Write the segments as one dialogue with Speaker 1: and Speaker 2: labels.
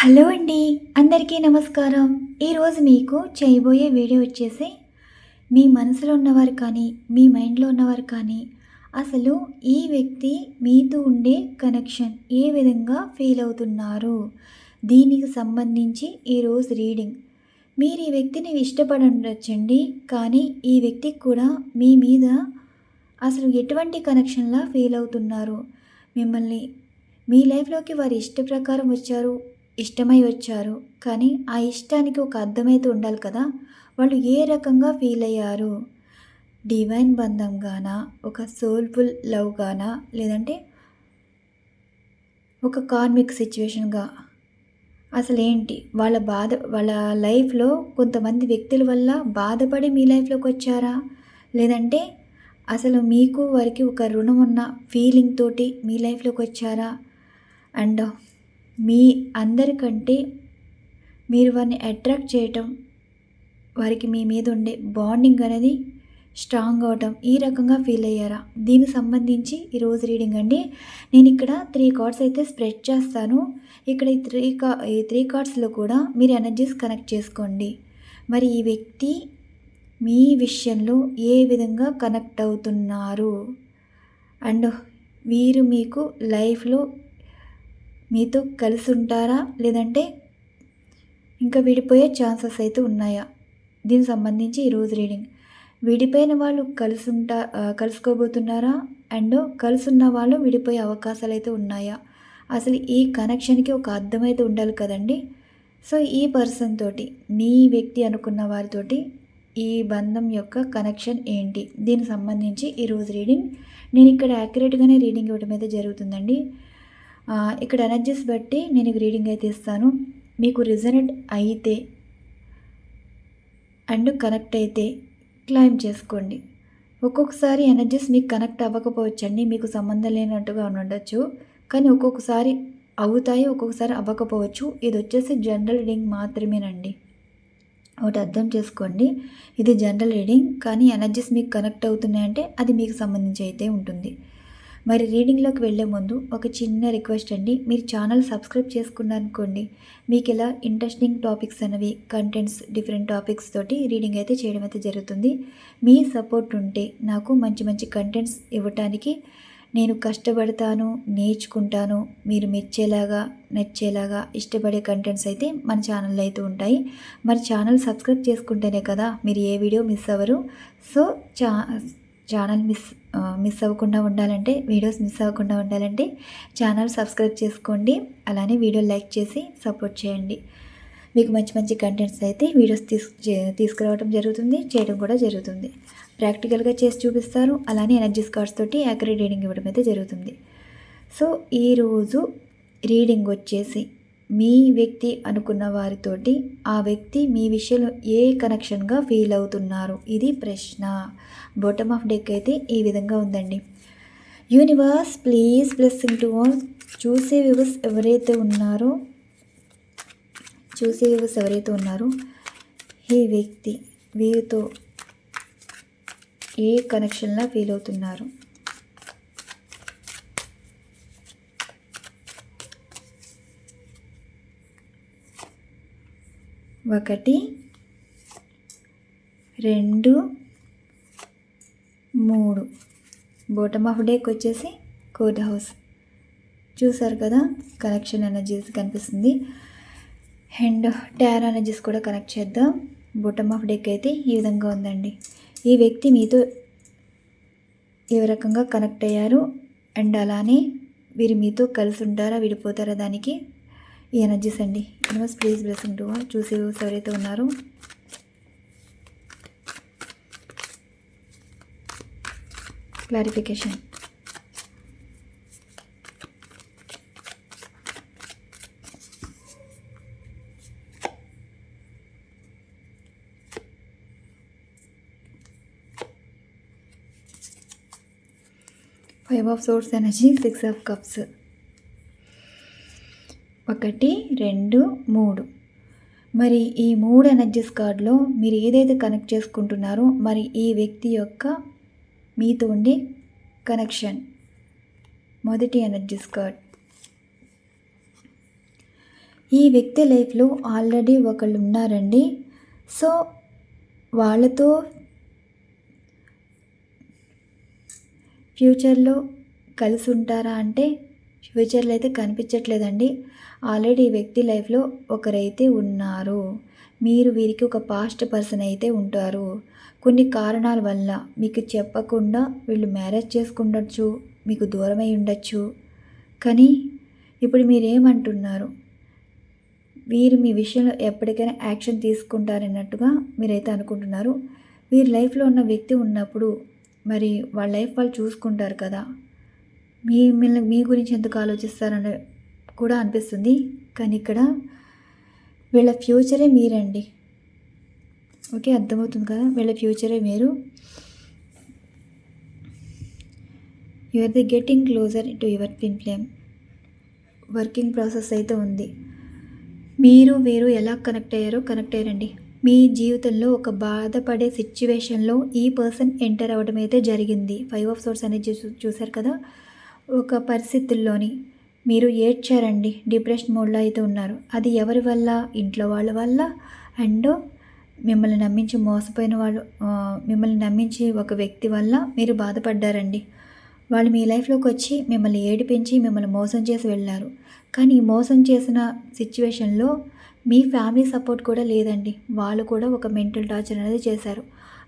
Speaker 1: Hello అండి అందరికీ నమస్కారం. ఈరోజు మీకు చేయబోయే వీడియో వచ్చేసి మీ మనసులో ఉన్నవారు కానీ మీ మైండ్లో ఉన్నవారు కానీ అసలు ఈ వ్యక్తి మీతో ఉండే కనెక్షన్ ఏ విధంగా ఫీల్ అవుతున్నారు? దీనికి సంబంధించి ఈరోజు రీడింగ్ మీరు ఈ వ్యక్తిని ఇష్టపడచ్చండి కానీ ఈ వ్యక్తికి కూడా మీ మీద అసలు ఎటువంటి కనెక్షన్లా ఫీల్ అవుతున్నారు? మిమ్మల్ని మీ లైఫ్లోకి వారి ఇష్ట ప్రకారం వచ్చారు ఇష్టమై వచ్చారు. కానీ ఆ ఇష్టానికి ఒక అర్థమైతే ఉండాలి కదా? వాళ్ళు ఏ రకంగా ఫీల్ అయ్యారు? డివైన్ బంధం గానా? ఒక సోల్ఫుల్ లవ్ గానా? లేదంటే ఒక కార్మిక్ సిచ్యువేషన్గా అసలు ఏంటి? వాళ్ళ బాధ వాళ్ళ లైఫ్లో కొంతమంది వ్యక్తుల వల్ల బాధపడి మీ లైఫ్లోకి వచ్చారా? లేదంటే అసలు మీకు వారికి ఒక రుణం ఉన్న ఫీలింగ్ తోటి మీ లైఫ్లోకి వచ్చారా? అండ్ మీ అందరికంటే మీరు వారిని అట్రాక్ట్ చేయటం వారికి మీ మీద ఉండే బాండింగ్ అనేది స్ట్రాంగ్ అవటం ఈ రకంగా ఫీల్ అయ్యారా? దీనికి సంబంధించి ఈరోజు రీడింగ్ అండి. నేను ఇక్కడ త్రీ కార్డ్స్ అయితే స్ప్రెడ్ చేస్తాను. ఇక్కడ ఈ త్రీ కా ఈ త్రీ కార్డ్స్లో కూడా మీరు ఎనర్జీస్ కనెక్ట్ చేసుకోండి. మరి ఈ వ్యక్తి మీ విషయంలో ఏ విధంగా కనెక్ట్ అవుతున్నారు? అండ్ వీరు మీకు లైఫ్లో మీతో కలిసి ఉంటారా లేదంటే ఇంకా విడిపోయే ఛాన్సెస్ అయితే ఉన్నాయా? దీనికి సంబంధించి ఈరోజు రీడింగ్. విడిపోయిన వాళ్ళు కలిసి ఉంటా కలుసుకోబోతున్నారా? అండ్ కలిసి ఉన్న వాళ్ళు విడిపోయే అవకాశాలు అయితే ఉన్నాయా? అసలు ఈ కనెక్షన్కి ఒక అర్థం అయితే ఉండాలి కదండి. సో ఈ పర్సన్ తోటి నీ వ్యక్తి అనుకున్న వారితోటి ఈ బంధం యొక్క కనెక్షన్ ఏంటి? దీనికి సంబంధించి ఈరోజు రీడింగ్. నేను ఇక్కడ యాక్యురేట్గానే రీడింగ్ ఇవ్వడం అయితే జరుగుతుందండి. ఇక్కడ ఎనర్జీస్ బట్టి నేను రీడింగ్ అయితే ఇస్తాను. మీకు రిజనెట్ అయితే అండ్ కనెక్ట్ అయితే క్లైమ్ చేసుకోండి. ఒక్కొక్కసారి ఎనర్జీస్ మీకు కనెక్ట్ అవ్వకపోవచ్చండి మీకు సంబంధం లేనట్టుగా ఉండొచ్చు. కానీ ఒక్కొక్కసారి అవుతాయి ఒక్కొక్కసారి అవ్వకపోవచ్చు. ఇది వచ్చేసి జనరల్ రీడింగ్ మాత్రమేనండి. ఒకటి అర్థం చేసుకోండి. ఇది జనరల్ రీడింగ్ కానీ ఎనర్జీస్ మీకు కనెక్ట్ అవుతున్నాయంటే అది మీకు సంబంధించి అయితే ఉంటుంది. మరి రీడింగ్లోకి వెళ్ళే ముందు ఒక చిన్న రిక్వెస్ట్ అండి. మీరు ఛానల్ సబ్స్క్రైబ్ చేసుకున్నారనుకోండి మీకు ఇలా ఇంట్రెస్టింగ్ టాపిక్స్ అనేవి కంటెంట్స్ డిఫరెంట్ టాపిక్స్ తోటి రీడింగ్ అయితే చేయడం అయితే జరుగుతుంది. మీ సపోర్ట్ ఉంటే నాకు మంచి మంచి కంటెంట్స్ ఇవ్వటానికి నేను కష్టపడతాను నేర్చుకుంటాను మీరు మెచ్చేలాగా నచ్చేలాగా ఇష్టపడే కంటెంట్స్ అయితే మన ఛానల్లో అయితే ఉంటాయి. మరి ఛానల్ సబ్స్క్రైబ్ చేసుకుంటేనే కదా మీరు ఏ వీడియో మిస్ అవ్వరు. సో చా ఛానల్ మిస్ మిస్ అవ్వకుండా ఉండాలంటే వీడియోస్ మిస్ అవ్వకుండా ఉండాలంటే ఛానల్ సబ్స్క్రైబ్ చేసుకోండి. అలానే వీడియో లైక్ చేసి సపోర్ట్ చేయండి. మీకు మంచి మంచి కంటెంట్స్ అయితే వీడియోస్ తీసు తీసుకురావడం జరుగుతుంది చేయడం కూడా జరుగుతుంది. ప్రాక్టికల్గా చేసి చూపిస్తారు అలానే ఎనర్జీస్ కార్డ్స్ తోటి యాక్యురేట్ రీడింగ్ ఇవ్వడం అయితే జరుగుతుంది. సో ఈరోజు రీడింగ్ వచ్చేసి మీ వ్యక్తి అనుకున్న వారితోటి ఆ వ్యక్తి మీ విషయంలో ఏ కనెక్షన్గా ఫీల్ అవుతున్నారు? ఇది ప్రశ్న. బాటమ్ ఆఫ్ డెక్ అయితే ఈ విధంగా ఉందండి. Universe please blessing to all చూసే వ్యూవర్స్ ఎవరైతే ఉన్నారో చూసే వ్యూవర్స్ ఎవరైతే ఉన్నారో ఈ వ్యక్తి వీరితో ఏ కనెక్షన్లా ఫీల్ అవుతున్నారు? ఒకటి రెండు మూడు. బోటమ్ ఆఫ్ డేక్ వచ్చేసి కోర్ట్ హౌస్ చూసారు కదా కనెక్షన్ ఎనర్జీస్ కనిపిస్తుంది. అండ్ టైర్ ఎనర్జీస్ కూడా కనెక్ట్ చేద్దాం. బొటమ్ ఆఫ్ డేక్ అయితే ఈ విధంగా ఉందండి. ఈ వ్యక్తి మీతో ఏ రకంగా కనెక్ట్ అయ్యారు? అండ్ అలానే వీరు మీతో కలిసి ఉంటారా? విడిపోతారా దానికి? ఈ ఎనర్జీస్ అండి. యూనివర్స్ ప్లీజ్ బ్లెస్సింగ్ టు చూసి ఎవరైతే ఉన్నారు. Clarification five of source energy six of cups ఒకటి రెండు మూడు. మరి ఈ మూడు ఎనర్జీస్ కార్డులో మీరు ఏదైతే కనెక్ట్ చేసుకుంటున్నారో మరి ఈ వ్యక్తి యొక్క మీతో ఉండే కనెక్షన్. మొదటి ఎనర్జీస్ కార్డ్. ఈ వ్యక్తి లైఫ్లో ఆల్రెడీ ఒకళ్ళు ఉన్నారండి. సో వాళ్ళతో ఫ్యూచర్లో కలిసి ఉంటారా అంటే ఫ్యూచర్లో అయితే కనిపించట్లేదండి. ఆల్రెడీ ఈ వ్యక్తి లైఫ్లో ఒకరైతే ఉన్నారు. మీరు వీరికి ఒక పాస్ట్ పర్సన్ అయితే ఉంటారు. కొన్ని కారణాల వల్ల మీకు చెప్పకుండా వీళ్ళు మ్యారేజ్ చేసుకుండొచ్చు మీకు దూరమై ఉండొచ్చు. కానీ ఇప్పుడు మీరేమంటున్నారు? వీరు మీ విషయంలో ఎప్పటికైనా యాక్షన్ తీసుకుంటారన్నట్టుగా మీరైతే అనుకుంటున్నారు. వీరి లైఫ్లో ఉన్న వ్యక్తి ఉన్నప్పుడు మరి వాళ్ళ లైఫ్ వాళ్ళు చూసుకుంటారు కదా. మీ మిమ్మల్ని మీ గురించి ఎందుకు ఆలోచిస్తారని కూడా అనిపిస్తుంది. కానీ ఇక్కడ వీళ్ళ ఫ్యూచరే మీరండి. ఓకే అర్థమవుతుంది కదా? వీళ్ళ ఫ్యూచరే మీరు. You are the getting closer to your twin flame working process అయితే ఉంది. మీరు వీరు ఎలా కనెక్ట్ అయ్యారో కనెక్ట్ అయ్యారండి. మీ జీవితంలో ఒక బాధపడే సిచ్యువేషన్లో ఈ పర్సన్ ఎంటర్ అవ్వడం అయితే జరిగింది. ఫైవ్ ఆఫ్ సోర్స్ అనేది చూసారు చూశారు కదా? ఒక పరిస్థితుల్లోని. మీరు ఏడ్చారండి డిప్రెషన్ మోడ్లో అయితే ఉన్నారు. అది ఎవరి వల్ల? ఇంట్లో వాళ్ళ వల్ల? అండ్ మిమ్మల్ని నమ్మించి మోసపోయిన వాళ్ళు మిమ్మల్ని నమ్మించి ఒక వ్యక్తి వల్ల మీరు బాధపడ్డారండి. వాళ్ళు మీ లైఫ్లోకి వచ్చి మిమ్మల్ని ఏడిపించి మిమ్మల్ని మోసం చేసి వెళ్ళారు. కానీ ఈ మోసం చేసిన సిచ్యువేషన్లో మీ ఫ్యామిలీ సపోర్ట్ కూడా లేదండి. వాళ్ళు కూడా ఒక మెంటల్ టార్చర్ అనేది చేశారు.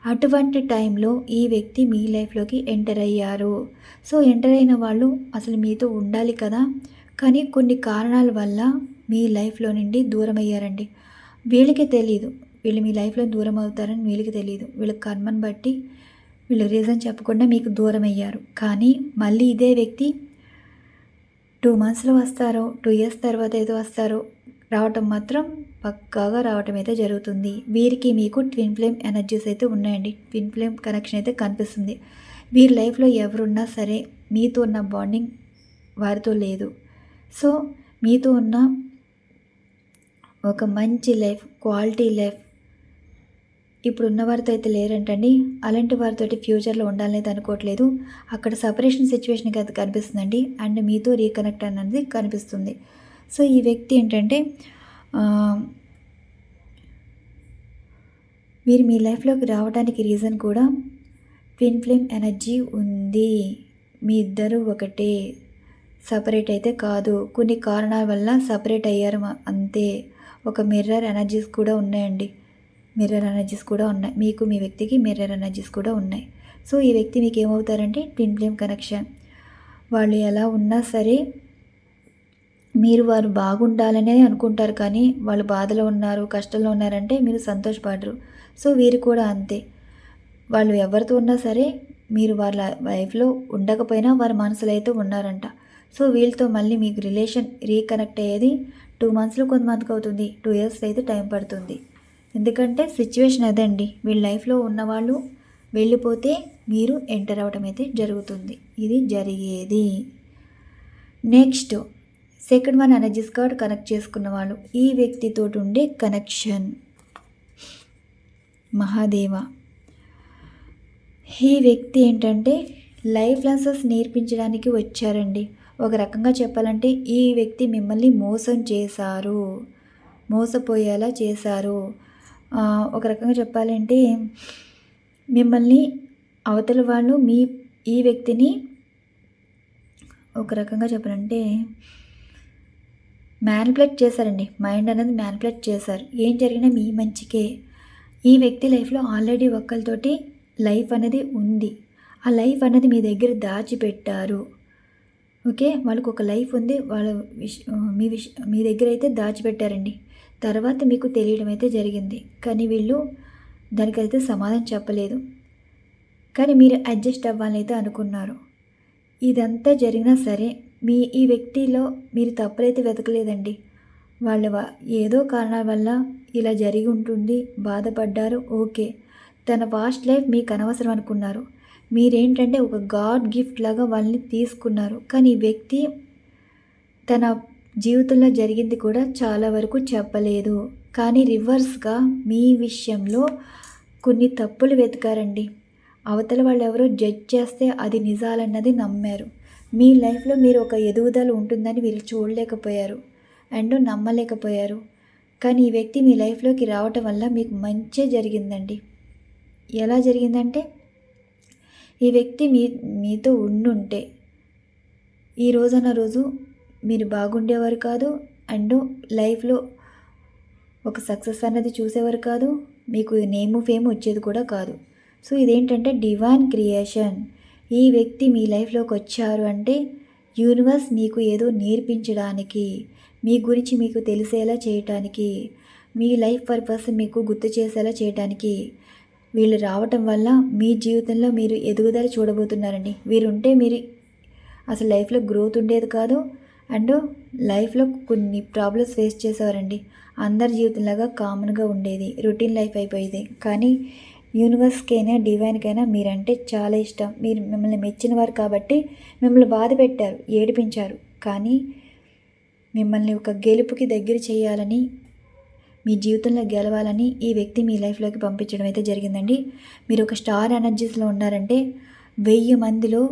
Speaker 1: అటువంటి టైంలో ఈ వ్యక్తి మీ లైఫ్లోకి ఎంటర్ అయ్యారు. సో ఎంటర్ అయిన వాళ్ళు అసలు మీతో ఉండాలి కదా. కానీ కొన్ని కారణాల వల్ల మీ లైఫ్లో నుండి దూరం అయ్యారండి. వీళ్ళకి తెలియదు వీళ్ళు మీ లైఫ్లో దూరం అవుతారని వీళ్ళకి తెలియదు వీళ్ళ కర్మను బట్టి వీళ్ళు రీజన్ చెప్పకుండా మీకు దూరం అయ్యారు. కానీ మళ్ళీ ఇదే వ్యక్తి టూ మంత్స్లో వస్తారో టూ ఇయర్స్ తర్వాత ఏదో వస్తారో రావటం మాత్రం పక్కాగా రావటం అయితే జరుగుతుంది. వీరికి మీకు ట్విన్ ఫ్లేమ్ ఎనర్జీస్ అయితే ఉన్నాయండి. ట్విన్ ఫ్లేమ్ కనెక్షన్ అయితే కనిపిస్తుంది. వీరి లైఫ్లో ఎవరున్నా సరే మీతో ఉన్న బాండింగ్ వారితో లేదు. సో మీతో ఉన్న ఒక మంచి లైఫ్ క్వాలిటీ లైఫ్ ఇప్పుడు ఉన్న వారితో అయితే లేరంటండి. అలాంటి వారితోటి ఫ్యూచర్లో ఉండాలనేది అనుకోవట్లేదు. అక్కడ సపరేషన్ సిచ్యువేషన్ అయితే కనిపిస్తుందండి. అండ్ మీతో రీకనెక్ట్ అనేది కనిపిస్తుంది. సో ఈ వ్యక్తి ఏంటంటే వీరు మీ లైఫ్లోకి రావడానికి రీజన్ కూడా ట్విన్ ఫ్లేమ్ ఎనర్జీ ఉంది. మీ ఇద్దరు ఒకటే. సపరేట్ అయితే కాదు. కొన్ని కారణాల వల్ల సపరేట్ అయ్యారు అంతే. ఒక మిర్రర్ ఎనర్జీస్ కూడా ఉన్నాయండి. మిర్రర్ ఎనర్జీస్ కూడా ఉన్నాయి. మీకు మీ వ్యక్తికి మిర్రర్ ఎనర్జీస్ కూడా ఉన్నాయి. సో ఈ వ్యక్తి మీకు ఏమవుతారంటే ట్విన్ ఫ్లేమ్ కనెక్షన్ వాళ్ళు ఎలా ఉన్నా సరే మీరు వారు బాగుండాలనే అనుకుంటారు కానీ వాళ్ళు బాధలో ఉన్నారు కష్టంలో ఉన్నారంటే మీరు సంతోషపడరు. సో వీరు కూడా అంతే. వాళ్ళు ఎవరితో ఉన్నా సరే మీరు వాళ్ళ లైఫ్లో ఉండకపోయినా వారి మనసులో అయితే ఉన్నారంట. సో వీళ్ళతో మళ్ళీ మీకు రిలేషన్ రీకనెక్ట్ అయ్యేది టూ మంత్స్లో కొంతమందికి అవుతుంది టూ ఇయర్స్ అయితే టైం పడుతుంది. ఎందుకంటే సిచ్యువేషన్ అదండి. వీళ్ళ లైఫ్లో ఉన్నవాళ్ళు వెళ్ళిపోతే మీరు ఎంటర్ అవ్వడం అయితే జరుగుతుంది. ఇది జరిగేది. Next second one energies card connect చేసుకున్న వాళ్ళు. ఈ వ్యక్తితో ఉండే కనెక్షన్ మహాదేవ. ఈ వ్యక్తి ఏంటంటే లైఫ్ లెసన్స్ నేర్పించడానికి వచ్చారండి. ఒక రకంగా చెప్పాలంటే ఈ వ్యక్తి మిమ్మల్ని మోసం చేశారు. మోసపోయేలా చేశారు. ఒక రకంగా చెప్పాలంటే మిమ్మల్ని అవతల వాళ్ళు మీ ఈ వ్యక్తిని ఒక రకంగా చెప్పాలంటే మ్యానిపులేట్ చేశారండి. మైండ్ అనేది మ్యానిపులేట్ చేశారు. ఏం జరిగినా మీ మంచికే. ఈ వ్యక్తి లైఫ్లో ఆల్రెడీ ఒక్కరితోటి లైఫ్ అనేది ఉంది. ఆ లైఫ్ అనేది మీ దగ్గర దాచిపెట్టారు. ఓకే వాళ్ళకు ఒక లైఫ్ ఉంది. వాళ్ళ విష మీ విష మీ దగ్గర అయితే దాచిపెట్టారండి. తర్వాత మీకు తెలియడం అయితే జరిగింది. కానీ వీళ్ళు దానికైతే సమాధానం చెప్పలేదు. కానీ మీరు అడ్జస్ట్ అవ్వాలని అయితే అనుకున్నారు. ఇదంతా జరిగినా సరే మీ ఈ వ్యక్తిలో మీరు తప్పులైతే వెతకలేదండి. వాళ్ళ ఏదో కారణాల వల్ల ఇలా జరిగి ఉంటుంది బాధపడ్డారు ఓకే. తన పాస్ట్ లైఫ్ మీకు అనవసరం అనుకున్నారు. మీరేంటంటే ఒక గాడ్ గిఫ్ట్ లాగా వాళ్ళని తీసుకున్నారు. కానీ ఈ వ్యక్తి తన జీవితంలో జరిగింది కూడా చాలా వరకు చెప్పలేదు. కానీ రివర్స్గా మీ విషయంలో కొన్ని తప్పులు వెతికారండి. అవతల వాళ్ళు ఎవరో జడ్జ్ చేస్తే అది నిజాలన్నది నమ్మారు. మీ లైఫ్లో మీరు ఒక ఎదుగుదల ఉంటుందని వీళ్ళు చూడలేకపోయారు అండ్ నమ్మలేకపోయారు. కానీ ఈ వ్యక్తి మీ లైఫ్లోకి రావటం వల్ల మీకు మంచే జరిగిందండి. ఎలా జరిగిందంటే ఈ వ్యక్తి మీ మీతో ఉండుంటే ఈ రోజన్న రోజు మీరు బాగుండేవారు కాదు అండ్ లైఫ్లో ఒక సక్సెస్ అన్నది చూసేవారు కాదు మీకు నేము ఫేమ్ వచ్చేది కూడా కాదు. సో ఇదేంటంటే డివైన్ క్రియేషన్. ఈ వ్యక్తి మీ లైఫ్లోకి వచ్చారు అంటే యూనివర్స్ మీకు ఏదో నేర్పించడానికి మీ గురించి మీకు తెలిసేలా చేయటానికి మీ లైఫ్ పర్పస్ మీకు గుర్తు చేసేలా చేయటానికి వీళ్ళు రావటం వల్ల మీ జీవితంలో మీరు ఎదుగుదల చూడబోతున్నారండి. వీరుంటే మీరు అసలు లైఫ్లో గ్రోత్ ఉండేది కాదు. అండ్ లైఫ్లో కొన్ని ప్రాబ్లమ్స్ ఫేస్ చేసేవారండి. అందరి జీవితంలాగా కామన్గా ఉండేది. రొటీన్ లైఫ్ అయిపోయేది. కానీ యూనివర్స్కైనా డివైన్కైనా మీరంటే చాలా ఇష్టం. మీరు మిమ్మల్ని మెచ్చినవారు కాబట్టి మిమ్మల్ని బాధ పెట్టారు ఏడిపించారు. కానీ మిమ్మల్ని ఒక గెలుపుకి దగ్గర చేయాలని మీ జీవితంలో గెలవాలని ఈ వ్యక్తి మీ లైఫ్లోకి పంపించడం అయితే జరిగిందండి. మీరు ఒక స్టార్ ఎనర్జీస్లో ఉన్నారంటే వెయ్యి మందిలో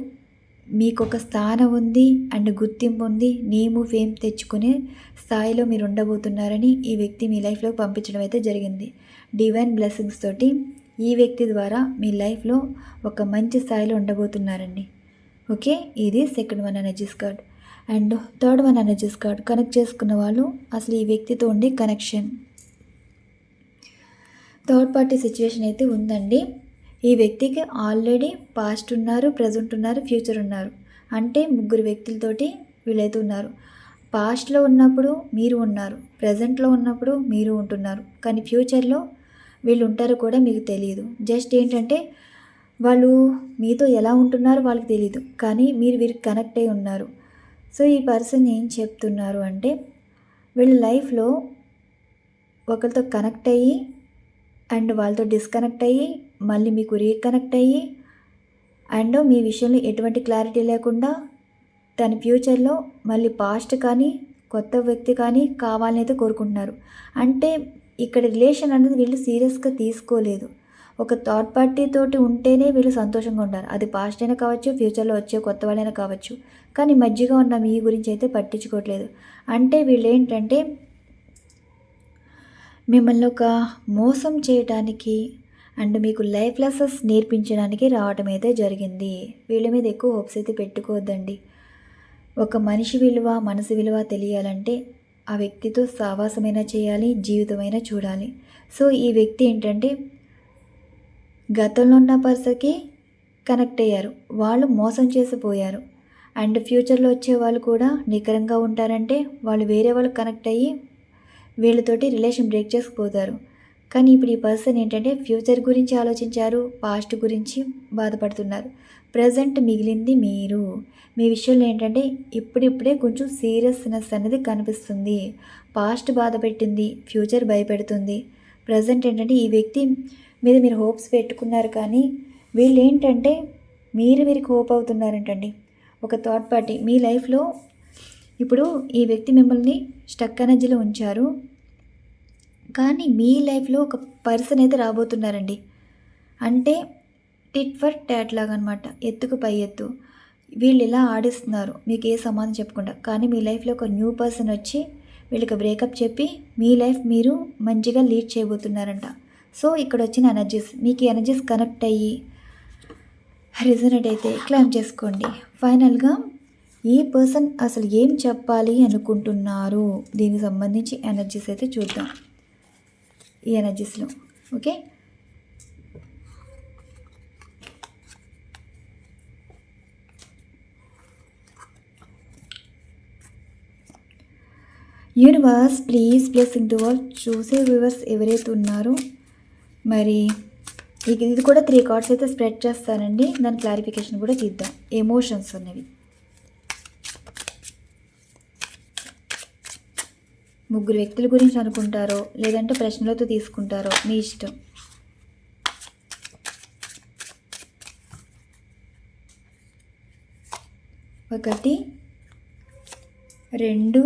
Speaker 1: మీకు ఒక స్థానం ఉంది అండ్ గుర్తింపు ఉంది. నేము ఫేమ్ తెచ్చుకునే స్థాయిలో మీరు ఉండబోతున్నారని ఈ వ్యక్తి మీ లైఫ్లోకి పంపించడం అయితే జరిగింది. డివైన్ బ్లెస్సింగ్స్ తోటి ఈ వ్యక్తి ద్వారా మీ లైఫ్లో ఒక మంచి స్థాయిలో ఉండబోతున్నారండి. ఓకే? ఇది second one energies card. And third one energies card. Connect చేసుకున్న వాళ్ళు అసలు ఈ వ్యక్తితో ఉండే కనెక్షన్. థర్డ్ పార్టీ సిచ్యువేషన్ అయితే ఉందండి. ఈ వ్యక్తికి ఆల్రెడీ పాస్ట్ ఉన్నారు ప్రజెంట్ ఉన్నారు ఫ్యూచర్ ఉన్నారు. అంటే ముగ్గురు వ్యక్తులతోటి వీళ్ళైతే ఉన్నారు. పాస్ట్లో ఉన్నప్పుడు మీరు ఉన్నారు ప్రజెంట్లో ఉన్నప్పుడు మీరు ఉంటున్నారు. కానీ ఫ్యూచర్లో వీళ్ళు ఉంటారో కూడా మీకు తెలియదు. జస్ట్ ఏంటంటే వాళ్ళు మీతో ఎలా ఉంటున్నారో వాళ్ళకి తెలియదు కానీ మీరు వీరికి కనెక్ట్ అయి ఉన్నారు. సో ఈ పర్సన్ ఏం చెప్తున్నారు అంటే వీళ్ళ లైఫ్లో ఒకరితో కనెక్ట్ అయ్యి అండ్ వాళ్ళతో డిస్కనెక్ట్ అయ్యి మళ్ళీ మీకు రీకనెక్ట్ అయ్యి అండ్ మీ విషయంలో ఎటువంటి క్లారిటీ లేకుండా తన ఫ్యూచర్లో మళ్ళీ పాస్ట్ కానీ కొత్త వ్యక్తి కానీ కావాలని అయితే కోరుకుంటున్నారు. అంటే ఇక్కడ రిలేషన్ అనేది వీళ్ళు సీరియస్గా తీసుకోలేదు. ఒక థర్డ్ పార్టీ తోటి ఉంటేనే వీళ్ళు సంతోషంగా ఉంటారు అది పాస్ట్ అయినా కావచ్చు ఫ్యూచర్లో వచ్చే కొత్త వాళ్ళైనా కావచ్చు. కానీ మధ్యగా ఉన్న మీ గురించి అయితే పట్టించుకోవట్లేదు. అంటే వీళ్ళు ఏంటంటే మిమ్మల్ని ఒక మోసం చేయడానికి అండ్ మీకు లైఫ్ లెసన్స్ నేర్పించడానికి రావడం అయితే జరిగింది. వీళ్ళ మీద ఎక్కువ హోప్స్ అయితే పెట్టుకోవద్దండి. ఒక మనిషి విలువ మనసు విలువ తెలియాలంటే ఆ వ్యక్తితో సావాసమైనా చేయాలి జీవితమైనా చూడాలి. సో ఈ వ్యక్తి ఏంటంటే గతంలో ఉన్న పర్సన్కి కనెక్ట్ అయ్యారు. వాళ్ళు మోసం చేసిపోయారు. అండ్ ఫ్యూచర్లో వచ్చే వాళ్ళు కూడా నికరంగా ఉంటారంటే వాళ్ళు వేరే వాళ్ళు కనెక్ట్ అయ్యి వీళ్ళతోటి రిలేషన్ బ్రేక్ చేసుకుపోతారు. కానీ ఇప్పుడు ఈ పర్సన్ ఏంటంటే ఫ్యూచర్ గురించి ఆలోచించారు పాస్ట్ గురించి బాధపడుతున్నారు. ప్రజెంట్ మిగిలింది మీరు. మీ విషయంలో ఏంటంటే ఇప్పుడిప్పుడే కొంచెం సీరియస్నెస్ అనేది కనిపిస్తుంది. పాస్ట్ బాధ పెట్టింది ఫ్యూచర్ భయపెడుతుంది. ప్రజెంట్ ఏంటంటే ఈ వ్యక్తి మీద మీరు హోప్స్ పెట్టుకున్నారు కానీ వీళ్ళు ఏంటంటే మీరు వీరికి హోప్ అవుతున్నారంటండి. ఒక థర్డ్ పార్టీ మీ లైఫ్లో ఇప్పుడు ఈ వ్యక్తి మిమ్మల్ని స్టక్ ఎనర్జీలో ఉంచారు. కానీ మీ లైఫ్లో ఒక పర్సన్ అయితే రాబోతున్నారండి. అంటే టిట్ ఫర్ ట్యాట్ లాగా అనమాట ఎత్తుకు పై ఎత్తు. వీళ్ళు ఇలా ఆడిస్తున్నారు. మీకు ఏ సమాధానం చెప్పకుండా. కానీ మీ లైఫ్లో ఒక న్యూ పర్సన్ వచ్చి వీళ్ళకి బ్రేకప్ చెప్పి మీ లైఫ్ మీరు మంచిగా లీడ్ చేయబోతున్నారంట. సో ఇక్కడ వచ్చిన ఎనర్జీస్. మీకు ఎనర్జీస్ కనెక్ట్ అయ్యి రిజనెట్ అయితే క్లైమ్ చేసుకోండి. ఫైనల్గా ఈ పర్సన్ అసలు ఏం చెప్పాలి అనుకుంటున్నారు? దీనికి సంబంధించి ఎనర్జీస్ అయితే చూద్దాం. ఈ ఎనర్జీస్లో. Okay? Universe please blessing to all చూసే వ్యూవర్స్ ఎవరైతే ఉన్నారో మరి ఇక ఇది కూడా త్రీ కార్డ్స్ అయితే స్ప్రెడ్ చేస్తానండి. దాని క్లారిఫికేషన్ కూడా తీద్దాం. ఎమోషన్స్ అనేవి. ముగ్గురు వ్యక్తుల గురించి అనుకుంటారో లేదంటే ప్రశ్నలతో తీసుకుంటారో మీ ఇష్టం. ఒకటి రెండు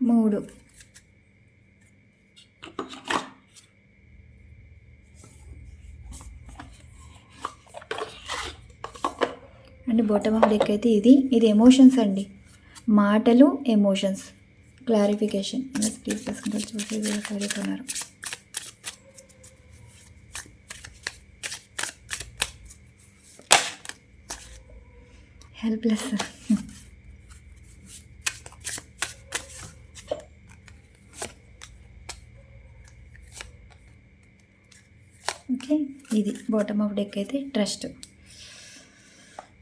Speaker 1: మూడు. అండ్ బాటమ్ ఆఫ్ డెక్ అయితే ఇది. ఇది ఎమోషన్స్ అండి. మాటలు ఎమోషన్స్ క్లారిఫికేషన్ ప్లీజ్ చేసుకుంటారు చూసేది చదువుతున్నారు హెల్ప్లెస్ ఓకే ఇది బాటమ్ ఆఫ్ డెక్ అయితే ట్రస్ట్.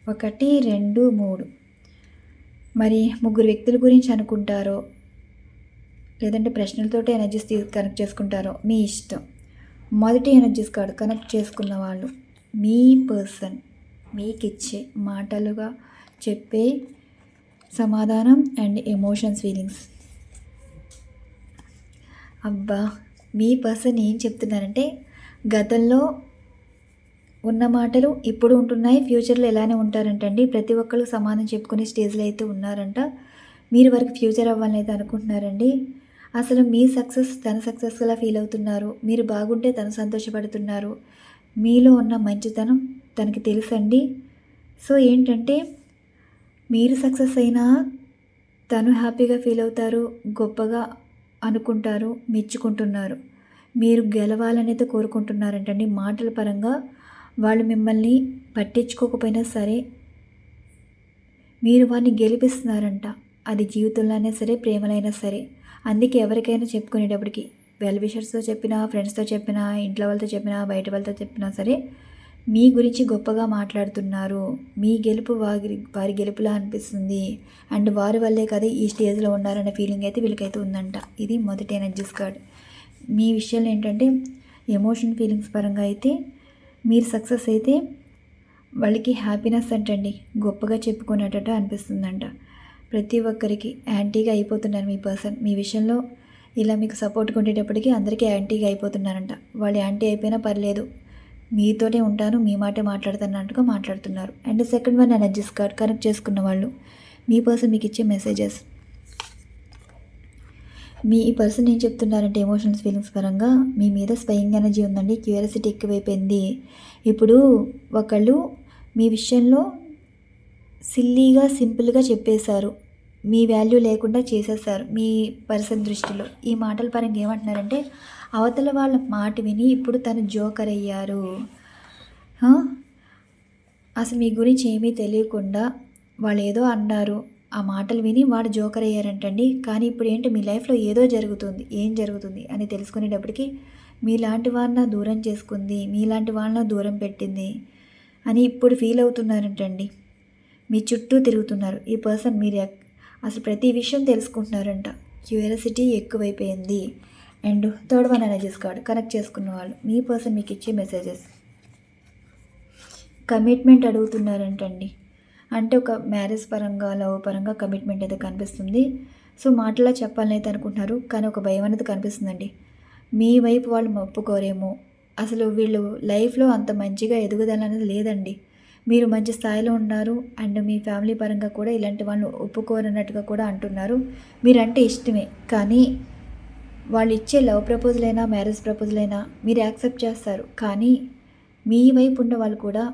Speaker 1: ఒకటి రెండు మూడు. మరి ముగ్గురు వ్యక్తుల గురించి అనుకుంటారో లేదంటే ప్రశ్నలతోటి ఎనర్జీస్ కనెక్ట్ చేసుకుంటారో మీ ఇష్టం. మొదటి ఎనర్జీస్ కార్డు కనెక్ట్ చేసుకున్న వాళ్ళు. మీ పర్సన్ మీకు ఇచ్చే మాటలుగా చెప్పే సమాధానం అండ్ ఎమోషన్స్ ఫీలింగ్స్ అబ్బా మీ పర్సన్ ఏం చెప్తున్నారంటే గతంలో ఉన్న మాటలు ఇప్పుడు ఉంటున్నాయి. ఫ్యూచర్లో ఎలానే ఉంటారంటండి. ప్రతి ఒక్కళ్ళు సమాధానం చెప్పుకునే స్టేజ్లో అయితే ఉన్నారంట. మీరు వరకు ఫ్యూచర్ అవ్వాలని అయితే అనుకుంటున్నారండి. అసలు మీ సక్సెస్ తన సక్సెస్గా ఫీల్ అవుతున్నారు. మీరు బాగుంటే తను సంతోషపడుతున్నారు. మీలో ఉన్న మంచితనం తనకి తెలుసండి. సో ఏంటంటే మీరు సక్సెస్ అయినా తను హ్యాపీగా ఫీల్ అవుతారు గొప్పగా అనుకుంటారు మెచ్చుకుంటున్నారు. మీరు గెలవాలనైతే కోరుకుంటున్నారంటండి మాటల పరంగా. వాళ్ళు మిమ్మల్ని పట్టించుకోకపోయినా సరే మీరు వారిని గెలిపిస్తున్నారంట. అది జీవితంలోనే సరే ప్రేమలైనా సరే. అందుకే ఎవరికైనా చెప్పుకునేటప్పటికి వెల్ విషర్స్తో చెప్పినా ఫ్రెండ్స్తో చెప్పినా ఇంట్లో వాళ్ళతో చెప్పినా బయట వాళ్ళతో చెప్పినా సరే మీ గురించి గొప్పగా మాట్లాడుతున్నారు. మీ గెలుపు వారి వారి గెలుపులా అనిపిస్తుంది. అండ్ వారి వల్లే కదా ఈ స్టేజ్లో ఉన్నారన్న ఫీలింగ్ అయితే వీళ్ళకైతే ఉందంట. ఇది మొదటి ఎనర్జీస్ కార్డ్. మీ విషయాలు ఏంటంటే ఎమోషన్ ఫీలింగ్స్ పరంగా అయితే మీరు సక్సెస్ అయితే వాళ్ళకి హ్యాపీనెస్ అంటండి. గొప్పగా చెప్పుకునేటట్టు అనిపిస్తుందంట. ప్రతి ఒక్కరికి యాంటీగా అయిపోతున్నారు మీ పర్సన్. మీ విషయంలో ఇలా మీకు సపోర్ట్గా ఉండేటప్పటికీ అందరికీ యాంటీగా అయిపోతున్నారంట. వాళ్ళు యాంటీ అయిపోయినా పర్లేదు. మీతోనే ఉంటాను మీ మాటే మాట్లాడుతున్నట్టుగా మాట్లాడుతున్నారు. And second one energies card connect చేసుకున్న వాళ్ళు మీ పర్సన్ మీకు ఇచ్చే మెసేజెస్ మీ ఈ పర్సన్ ఏం చెప్తున్నారంటే ఎమోషనల్స్ ఫీలింగ్స్ పరంగా మీ మీద స్వయంగా ఎనర్జీ ఉందండి క్యూరియాసిటీ ఎక్కువైపోయింది. ఇప్పుడు ఒకళ్ళు మీ విషయంలో సిల్లీగా సింపుల్గా చెప్పేశారు. మీ వాల్యూ లేకుండా చేసేసారు మీ పర్సన్ దృష్టిలో. ఈ మాటల పరంగా ఏమంటున్నారంటే అవతల వాళ్ళ మాట విని ఇప్పుడు తను జోకర్ అయ్యారు. అసలు మీ గురించి ఏమీ తెలియకుండా వాళ్ళు ఏదో అన్నారు. ఆ మాటలు విని వాడు జోకర్ అయ్యారంటండి. కానీ ఇప్పుడు ఏంటి? మీ లైఫ్లో ఏదో జరుగుతుంది. ఏం జరుగుతుంది? అని తెలుసుకునేటప్పటికి మీలాంటి వాళ్ళ దూరం చేసుకుంది. మీలాంటి వాళ్ళ దూరం పెట్టింది అని ఇప్పుడు ఫీల్ అవుతున్నారంటండి. మీ చుట్టూ తిరుగుతున్నారు. ఈ పర్సన్ మీరు అసలు ప్రతి విషయం తెలుసుకుంటున్నారంట. క్యూరియాసిటీ ఎక్కువైపోయింది. And third one energies card connect చేసుకున్న వాళ్ళు. మీ పర్సన్ మీకు ఇచ్చే మెసేజెస్. కమిట్మెంట్ అడుగుతున్నారంటండి. అంటే ఒక మ్యారేజ్ పరంగా లవ్ పరంగా కమిట్మెంట్ అయితే కనిపిస్తుంది. సో మాటలా చెప్పాలని అయితే అనుకుంటున్నారు కానీ ఒక భయం అనేది కనిపిస్తుందండి. మీ వైపు వాళ్ళు ఒప్పుకోరేమో అసలు వీళ్ళు లైఫ్లో అంత మంచిగా ఎదుగుదల అనేది లేదండి. మీరు మంచి స్థాయిలో ఉన్నారు అండ్ మీ ఫ్యామిలీ పరంగా కూడా ఇలాంటి వాళ్ళు ఒప్పుకోరన్నట్టుగా కూడా అంటున్నారు. మీరంటే ఇష్టమే కానీ వాళ్ళు ఇచ్చే లవ్ ప్రపోజల్ అయినా మ్యారేజ్ ప్రపోజల్ అయినా మీరు యాక్సెప్ట్ చేస్తారు. కానీ మీ వైపు ఉన్న వాళ్ళు కూడా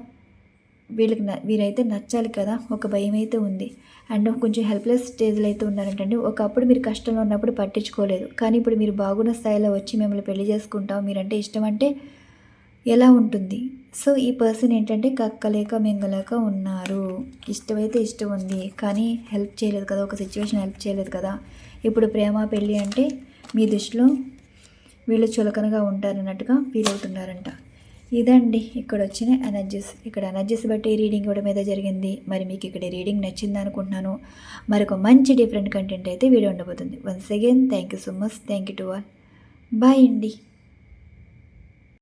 Speaker 1: వీళ్ళకి వీరైతే నచ్చాలి కదా ఒక భయం అయితే ఉంది. అండ్ కొంచెం హెల్ప్లెస్ స్టేజ్లో అయితే ఉన్నారంటండి. ఒకప్పుడు మీరు కష్టంలో ఉన్నప్పుడు పట్టించుకోలేదు. కానీ ఇప్పుడు మీరు బాగున్న స్థాయిలో వచ్చి మిమ్మల్ని పెళ్ళి చేసుకుంటాం మీరంటే ఇష్టం అంటే ఎలా ఉంటుంది? సో ఈ పర్సన్ ఏంటంటే కక్కలేక మింగలేక ఉన్నారు. ఇష్టమైతే ఇష్టం ఉంది కానీ హెల్ప్ చేయలేదు కదా ఒక సిచ్యువేషన్ హెల్ప్ చేయలేదు కదా. ఇప్పుడు ప్రేమ పెళ్ళి అంటే మీ దృష్టిలో వీళ్ళు చులకనగా ఉంటారన్నట్టుగా ఫీల్ అవుతున్నారంట. ఇదండి. ఇక్కడ వచ్చిన ఎనర్జీస్ ఇక్కడ ఎనర్జీస్ బట్టి రీడింగ్ ఇవ్వడం మీద జరిగింది. మరి మీకు ఇక్కడ రీడింగ్ నచ్చింది అనుకుంటున్నాను. మరొక మంచి డిఫరెంట్ కంటెంట్ అయితే వీడియో ఉండబోతుంది. Once again thank you so much thank you to all bye అండి.